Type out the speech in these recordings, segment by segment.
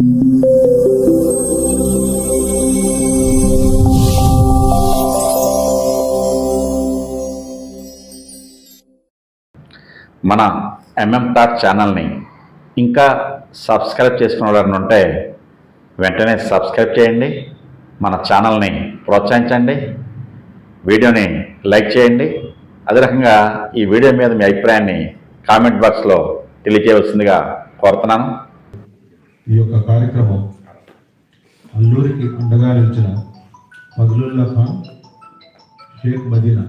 మన MM talk ఛానల్ని ఇంకా సబ్స్క్రైబ్ చేసుకున్న ఉంటే వెంటనే సబ్స్క్రైబ్ చేయండి. మన ఛానల్ని ప్రోత్సహించండి. వీడియోని లైక్ చేయండి. అదే రకంగా ఈ వీడియో మీద మీ అభిప్రాయాన్ని కామెంట్ బాక్స్లో తెలియజేయవలసిందిగా కోరుతున్నాను. ఈ యొక్క కార్యక్రమం అల్లూరికి అండగా నిలిచిన ఫజలుల్లా ఖాన్ షేక్ మదీనా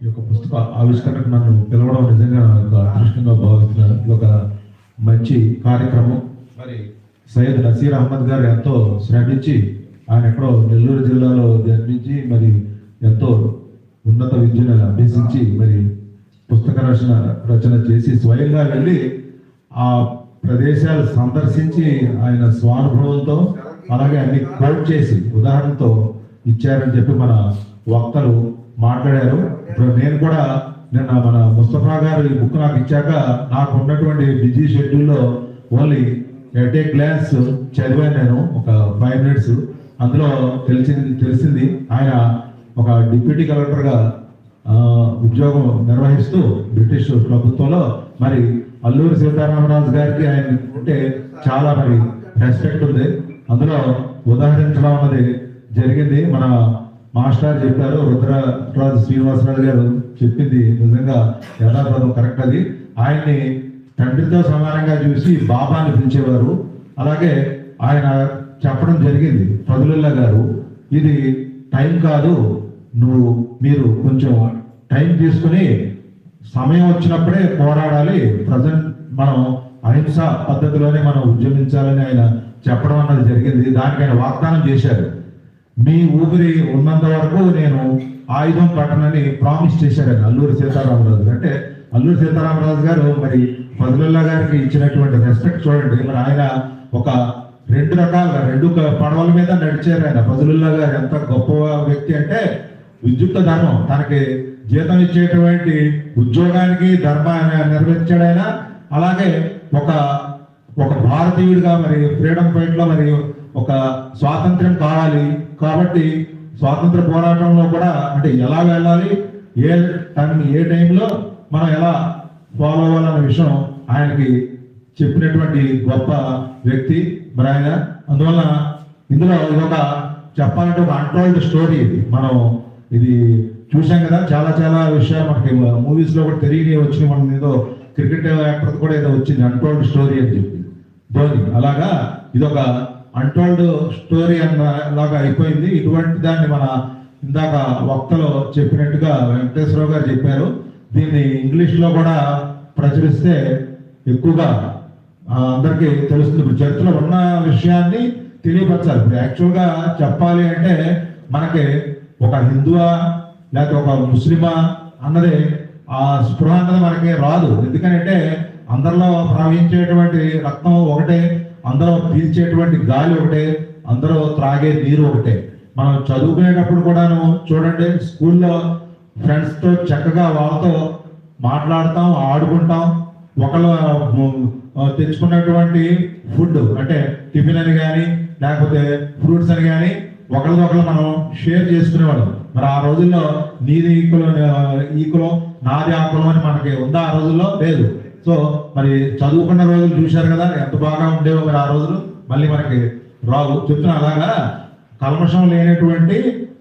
ఈ యొక్క పుస్తక ఆవిష్కరణకు నన్ను పిలవడం నిజంగా నా యొక్క అదృష్టంగా భావిస్తున్నాను ఇది ఒక మంచి కార్యక్రమం. మరి సయ్యద్ నసీర్ అహ్మద్ గారు ఎంతో శ్రమించి ఆయన ఎక్కడో నెల్లూరు జిల్లాలో జన్మించి మరి ఎంతో ఉన్నత విద్యను అభ్యసించి మరి పుస్తక రచన రచన చేసి స్వయంగా వెళ్ళి ఆ ప్రదేశాలు సందర్శించి ఆయన స్వానుభవంతో అలాగే అన్ని కోట్ చేసి ఉదాహరణతో ఇచ్చారని చెప్పి మన వక్తలు మాట్లాడారు. ఇప్పుడు నేను కూడా నిన్న మన ముస్తఫా గారు ఈ బుక్ నాకు ఇచ్చాక నాకు ఉన్నటువంటి బిజీ షెడ్యూల్లో ఓన్లీ ఎట్ ఏ గ్లాన్స్ చదివాను నేను ఒక ఫైవ్ మినిట్స్ అందులో తెలిసింది తెలిసింది ఆయన ఒక డిప్యూటీ కలెక్టర్గా ఉద్యోగం నిర్వహిస్తూ బ్రిటిష్ ప్రభుత్వంలో మరి అల్లూరి సీతారామరాజు గారికి ఆయన ఉంటే చాలా మరి రెస్పెక్ట్ ఉంది. అందులో ఉదాహరించడం అన్నది జరిగింది. మన మాస్టర్ చెప్పారు రుద్రరాజు శ్రీనివాసరాజు గారు చెప్పింది నిజంగా యథార్థం కరెక్ట్ అది. ఆయన్ని తండ్రితో సమానంగా చూసి బాబాని పిలిచేవారు. అలాగే ఆయన చెప్పడం జరిగింది ఫదులుల్లా గారు ఇది టైం కాదు నువ్వు మీరు కొంచెం టైం తీసుకుని సమయం వచ్చినప్పుడే పోరాడాలి. ప్రజెంట్ మనం అహింస పద్ధతిలోనే మనం ఉద్యమించాలని ఆయన చెప్పడం అన్నది జరిగింది. దానికి ఆయన వాగ్దానం చేశారు. మీ ఊపిరి ఉన్నంత వరకు నేను ఆయుధం పట్టనని ప్రామిస్ చేశారు ఆయన అల్లూరి సీతారామరాజు. అంటే అల్లూరి సీతారామరాజు గారు మరి ఫజలుల్లా గారికి ఇచ్చినటువంటి రెస్పెక్ట్ చూడండి. మరి ఆయన ఒక రెండు రకాలుగా రెండు పడవల మీద నడిచారు ఆయన. ఫజలుల్లా గారు ఎంత గొప్ప వ్యక్తి అంటే విద్యుక్త ధర్మం. తనకి జీతం ఇచ్చేటువంటి ఉద్యోగానికి ధర్మాన్ని నిర్వహించాడైనా అలాగే ఒక ఒక భారతీయుడిగా మరి ఫ్రీడమ్ ఫైట్లో మరి ఒక స్వాతంత్ర్యం కావాలి కాబట్టి స్వాతంత్ర పోరాటంలో కూడా అంటే ఎలా వెళ్ళాలి ఏ టైం ఏ టైంలో మనం ఎలా ఫాలో అవ్వాలన్న విషయం ఆయనకి చెప్పినటువంటి గొప్ప వ్యక్తి. మరి ఆయన అందువల్ల ఇందులో ఇది ఒక చెప్పాలంటే ఒక అన్టోల్డ్ స్టోరీ ఇది. మనం ఇది చూసాం కదా చాలా చాలా విషయాలు మనకి మూవీస్లో కూడా తెలియని వచ్చిన మనం ఏదో క్రికెట్ యాక్టర్ కూడా ఏదో వచ్చింది అన్టోల్డ్ స్టోరీ అని చెప్పి. ధోని అలాగా? ఇది ఒక అన్టోల్డ్ స్టోరీ అన్న లాగా అయిపోయింది. ఇటువంటి దాన్ని మన ఇందాక వక్తలు చెప్పినట్టుగా వెంకటేశ్వరరావు గారు చెప్పారు. దీన్ని ఇంగ్లీష్లో కూడా ప్రచురిస్తే ఎక్కువగా అందరికీ తెలుస్తుంది. ఇప్పుడు చరిత్రలో ఉన్న విషయాన్ని తెలియపరచాలి ఇప్పుడు యాక్చువల్గా చెప్పాలి అంటే మనకి ఒక హిందువా లేకపోతే ఒక ముస్లిమా అన్నది ఆ స్పృహ అన్నది మనకి రాదు. ఎందుకంటే అందరిలో ప్రవహించేటువంటి రక్తం ఒకటే అందరూ పీల్చేటువంటి గాలి ఒకటే అందరూ త్రాగే నీరు ఒకటే. మనం చదువుకునేటప్పుడు కూడాను చూడండి స్కూల్లో ఫ్రెండ్స్తో చక్కగా వాళ్ళతో మాట్లాడతాం ఆడుకుంటాం. ఒకళ్ళు తెచ్చుకున్నటువంటి ఫుడ్ అంటే టిఫిన్ అని కానీ లేకపోతే ఫ్రూట్స్ అని కానీ ఒకరిదొకరు మనం షేర్ చేసుకునేవాళ్ళం. మరి ఆ రోజుల్లో నీది ఈకులం ఈకులం నాది ఆకులం అని మనకి ఉందా ఆ రోజుల్లో? లేదు. సో మరి చదువుకున్న రోజులు చూశారు కదా ఎంత బాగా ఉండేవో మరి ఆ రోజులు? మళ్ళీ మనకి రావు చెప్తున్నా అలాగా? కల్మషం లేనటువంటి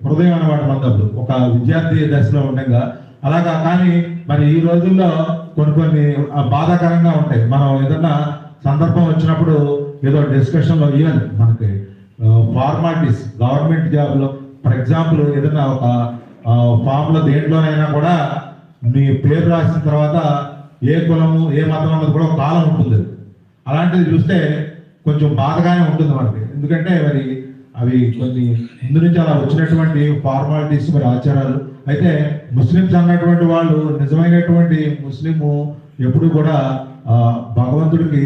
హృదయం అనమాట మనదప్పుడు ఒక విద్యార్థి దశలో ఉండగా. అలాగా కానీ మరి ఈ రోజుల్లో కొన్ని కొన్ని బాధాకరంగా ఉంటాయి. మనం ఏదన్నా సందర్భం వచ్చినప్పుడు ఏదో డిస్కషన్లో ఈవెన్ మనకి ఫార్మాలిటీస్ గవర్నమెంట్ జాబ్లో ఫర్ ఎగ్జాంపుల్ ఏదైనా ఒక ఫామ్లో దేంట్లోనైనా కూడా మీ పేరు రాసిన తర్వాత ఏ కులము ఏ మతం అన్నది కూడా కాలం ఉంటుంది. అలాంటిది చూస్తే కొంచెం బాధగానే ఉంటుంది మనకి. ఎందుకంటే మరి అవి కొన్ని ముందు నుంచి అలా వచ్చినటువంటి ఫార్మాలిటీస్ మరి ఆచారాలు. అయితే ముస్లిమ్స్ అన్నటువంటి వాళ్ళు నిజమైనటువంటి ముస్లిము ఎప్పుడు కూడా భగవంతుడికి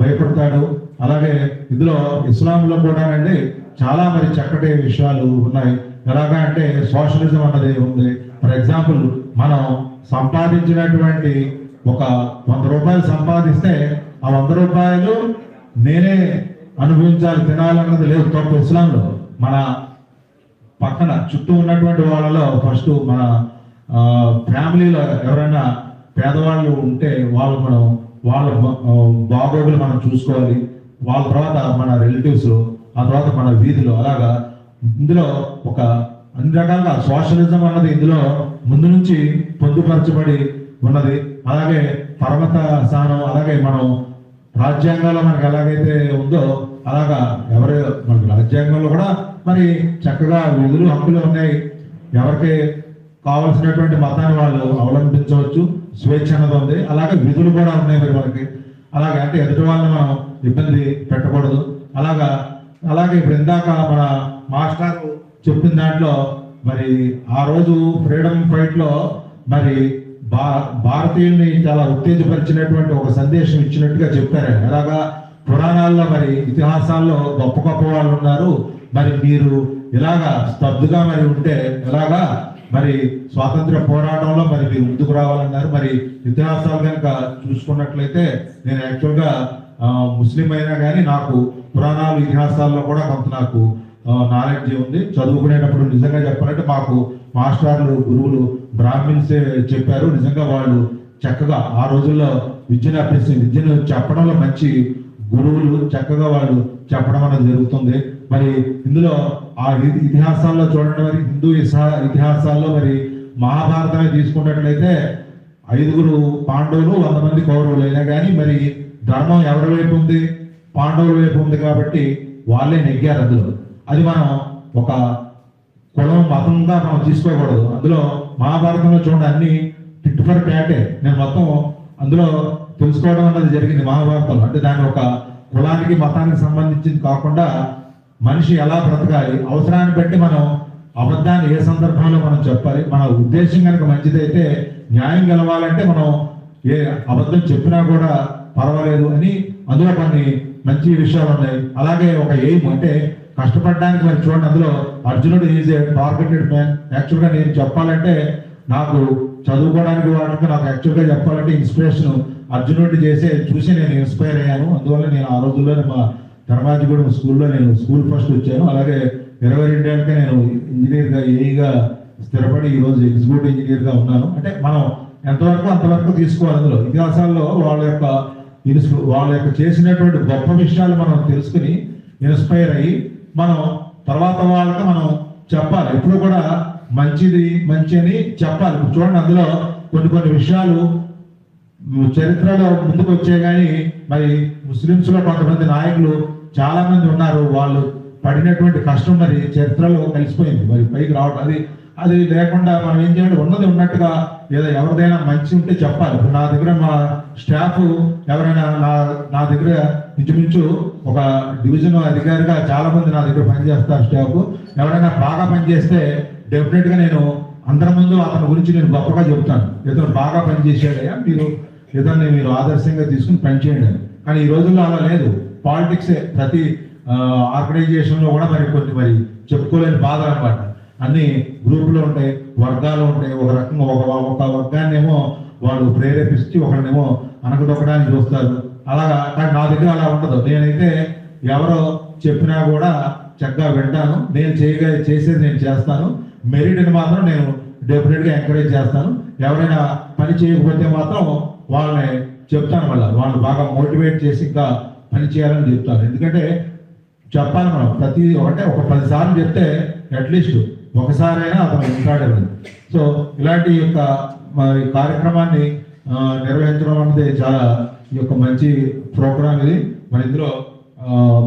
భయపడతాడు. అలాగే ఇందులో ఇస్లాంలో కూడా అండి చాలా మరి చక్కటి విషయాలు ఉన్నాయి. ఎలాగా అంటే సోషలిజం అన్నది ఉంది. ఫర్ ఎగ్జాంపుల్ మనం సంపాదించినటువంటి ఒక వంద రూపాయలు సంపాదిస్తే ఆ వంద రూపాయలు నేనే అనుభవించాలి తినాలన్నది లేదు. తప్ప ఇస్లాంలో. మన పక్కన చుట్టూ ఉన్నటువంటి వాళ్ళలో ఫస్ట్ మన ఫ్యామిలీలో ఎవరైనా పేదవాళ్ళు ఉంటే వాళ్ళు మనం వాళ్ళ బాగోగులు మనం చూసుకోవాలి. వాళ్ళ తర్వాత మన రిలేటివ్స్ ఆ తర్వాత మన వీధిలో అలాగా ఇందులో ఒక అన్ని రకాలుగా సోషలిజం అన్నది ఇందులో ముందు నుంచి పొందుపరచబడి ఉన్నది. అలాగే పర్వత స్థానం అలాగే మనం రాజ్యాంగాల్లో మనకు ఎలాగైతే ఉందో అలాగా ఎవరు మనకి రాజ్యాంగంలో కూడా మరి చక్కగా విధులు హక్కులు ఉన్నాయి. ఎవరికి కావాల్సినటువంటి మతాన్ని వాళ్ళు అవలంబించవచ్చు స్వేచ్ఛ అన్నది ఉంది. అలాగే విధులు కూడా ఉన్నాయి మరి మనకి అలాగే అంటే ఎదుటి వాళ్ళని మనం ఇబ్బంది పెట్టకూడదు. అలాగా అలాగే ఇప్పుడు ఇందాక మన మాస్టర్ చెప్పిన దాంట్లో మరి ఆ రోజు ఫ్రీడమ్ ఫైట్లో మరి భా భారతీయుల్ని చాలా ఉత్తేజపరిచినటువంటి ఒక సందేశం ఇచ్చినట్టుగా చెప్పారు. అలాగా ఎలాగా పురాణాల్లో మరి ఇతిహాసాల్లో గొప్ప గొప్ప వాళ్ళు ఉన్నారు. మరి మీరు ఇలాగా స్తబ్దుగా మరి ఉంటే ఎలాగా మరి స్వాతంత్ర పోరాటంలో మరి మీరు ముందుకు రావాలన్నారు. మరి ఇతిహాసాలు కనుక చూసుకున్నట్లయితే నేను యాక్చువల్గా ముస్లిం అయినా కానీ నాకు పురాణాలు ఇతిహాసాల్లో కూడా కొంత నాకు నాలెడ్జ్ ఉంది. చదువుకునేటప్పుడు నిజంగా చెప్పాలంటే మాకు మాస్టర్లు గురువులు బ్రాహ్మిన్సే చెప్పారు. నిజంగా వాళ్ళు చక్కగా ఆ రోజుల్లో విద్యను అభ్యసి విద్యను చెప్పడంలో మంచి గురువులు చక్కగా వాళ్ళు చెప్పడం అనేది జరుగుతుంది. మరి ఇందులో ఆ ఇతిహాసాల్లో చూడండి మరి హిందూ ఇతిహాసాల్లో మరి మహాభారతమే తీసుకున్నట్లయితే ఐదుగురు పాండవులు వంద మంది కౌరవులు అయినా కానీ మరి ధర్మం ఎవరి వైపు ఉంది? పాండవుల వైపు ఉంది కాబట్టి వాళ్ళే నెగ్గారు అందులో. అది మనం ఒక కులం మతంగా మనం తీసుకోకూడదు. అందులో మహాభారతంలో చూడండి అన్ని టిట్ ఫర్ ట్యాటే నేను మొత్తం అందులో తెలుసుకోవడం అన్నది జరిగింది మహాభారతంలో. అంటే దాని ఒక కులానికి మతానికి సంబంధించింది కాకుండా మనిషి ఎలా బ్రతకాలి అవసరాన్ని బట్టి మనం అబద్ధాన్ని ఏ సందర్భంలో మనం చెప్పాలి మన ఉద్దేశం కనుక మంచిదైతే న్యాయం గెలవాలంటే మనం ఏ అబద్ధం చెప్పినా కూడా పర్వాలేదు అని అందులో కొన్ని మంచి విషయాలు ఉన్నాయి. అలాగే ఒక ఎయిమ్ అంటే కష్టపడడానికి మరి చూడండి అందులో అర్జునుడు ఈజ్ ఏ టార్గెటెడ్ మ్యాన్ యాక్చువల్గా నేను చెప్పాలంటే నాకు చదువుకోవడానికి వాళ్ళకి నాకు యాక్చువల్గా చెప్పాలంటే ఇన్స్పిరేషన్ అర్జునుడిని చేసే చూసి నేను ఇన్స్పైర్ అయ్యాను. అందువల్ల నేను ఆ రోజుల్లోనే మా ధర్మాజిగూడెం స్కూల్లో నేను స్కూల్ ఫస్ట్ వచ్చాను. అలాగే ఇరవై రెండేళ్ళకే నేను ఇంజనీర్గా ఏఈగా స్థిరపడి ఈరోజు ఎగ్జిక్యూటివ్ ఇంజనీర్గా ఉన్నాను. అంటే మనం ఎంతవరకు అంతవరకు తీసుకోవాలి అందులో. ఇతిహాసాల్లో వాళ్ళ యొక్క తెలుసు వాళ్ళ యొక్క చేసినటువంటి గొప్ప విషయాలు మనం తెలుసుకుని ఇన్స్పైర్ అయ్యి మనం తర్వాత వాళ్ళకి మనం చెప్పాలి. ఎప్పుడు కూడా మంచిది మంచి అని చెప్పాలి. చూడండి అందులో కొన్ని కొన్ని విషయాలు చరిత్రలో ముందుకు వచ్చే కానీ మరి ముస్లిమ్స్లో కొంతమంది నాయకులు చాలా మంది ఉన్నారు. వాళ్ళు పడినటువంటి కష్టం మరి చరిత్రలో కలిసిపోయింది. మరి పైకి రావడం అది అది లేకుండా మనం ఏం చేయాలి? ఉన్నది ఉన్నట్టుగా ఏదో ఎవరిదైనా మంచి ఉంటే చెప్పాలి. ఇప్పుడు నా దగ్గర మా స్టాఫ్ ఎవరైనా నా నా దగ్గర ఇంచుమించు ఒక డివిజన్ అధికారిగా చాలా మంది నా దగ్గర పనిచేస్తారు స్టాఫ్. ఎవరైనా బాగా పనిచేస్తే డెఫినెట్గా నేను అందరి ముందు అతని గురించి నేను గొప్పగా చెప్తాను. ఇతను బాగా పనిచేసాడయ్యా మీరు ఇతన్ని మీరు ఆదర్శంగా తీసుకుని పనిచేయండి. కానీ ఈ రోజుల్లో అలా లేదు. పాలిటిక్సే ప్రతి ఆర్గనైజేషన్లో కూడా మరి కొన్ని మరి చెప్పుకోలేని బాధ అనమాట అన్ని గ్రూపులు ఉంటాయి వర్గాలు ఉంటాయి. ఒక రకంగా ఒక ఒక వర్గాన్ని ఏమో వాళ్ళు ప్రేరేపిస్తూ ఒకరినేమో అనకదొక్కడానికి చూస్తారు. అలాగా కానీ నా దగ్గర అలా ఉండదు. నేనైతే ఎవరో చెప్పినా కూడా చక్కగా వింటాను. నేను చేయగా చేసేది నేను చేస్తాను. మెరిట్ని మాత్రం నేను డెఫినెట్గా ఎంకరేజ్ చేస్తాను. ఎవరైనా పని చేయకపోతే మాత్రం వాళ్ళని చెప్తాను మళ్ళీ. వాళ్ళు బాగా మోటివేట్ చేసి ఇంకా పని చేయాలని చెప్తాను ఎందుకంటే చెప్పాలి మనం. ప్రతి ఒకటే ఒక పది సార్లు చెప్తే అట్లీస్ట్ ఒకసారైనా అతను వింటాడేది సో ఇలాంటి యొక్క మరి కార్యక్రమాన్ని నిర్వహించడం అనేది చాలా ఈ యొక్క మంచి ప్రోగ్రామ్ ఇది. మరి ఇందులో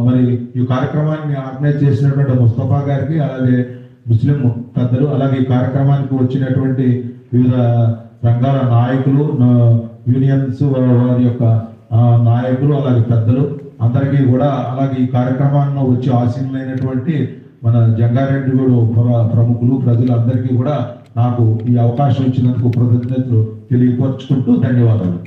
మరి ఈ కార్యక్రమాన్ని ఆర్గనైజ్ చేసినటువంటి ముస్తఫా గారికి అలాగే ముస్లిం పెద్దలు అలాగే ఈ కార్యక్రమానికి వచ్చినటువంటి వివిధ రంగాల నాయకులు యూనియన్స్ వారి యొక్క నాయకులు అలాగే పెద్దలు అందరికీ కూడా అలాగే ఈ కార్యక్రమాల్లో వచ్చి ఆశీనులైనటువంటి మన జంగారెడ్డి కూడా ప్రముఖులు ప్రజలందరికీ కూడా నాకు ఈ అవకాశం ఇచ్చినందుకు కృతజ్ఞతలు తెలియపరుచుకుంటూ ధన్యవాదాలు.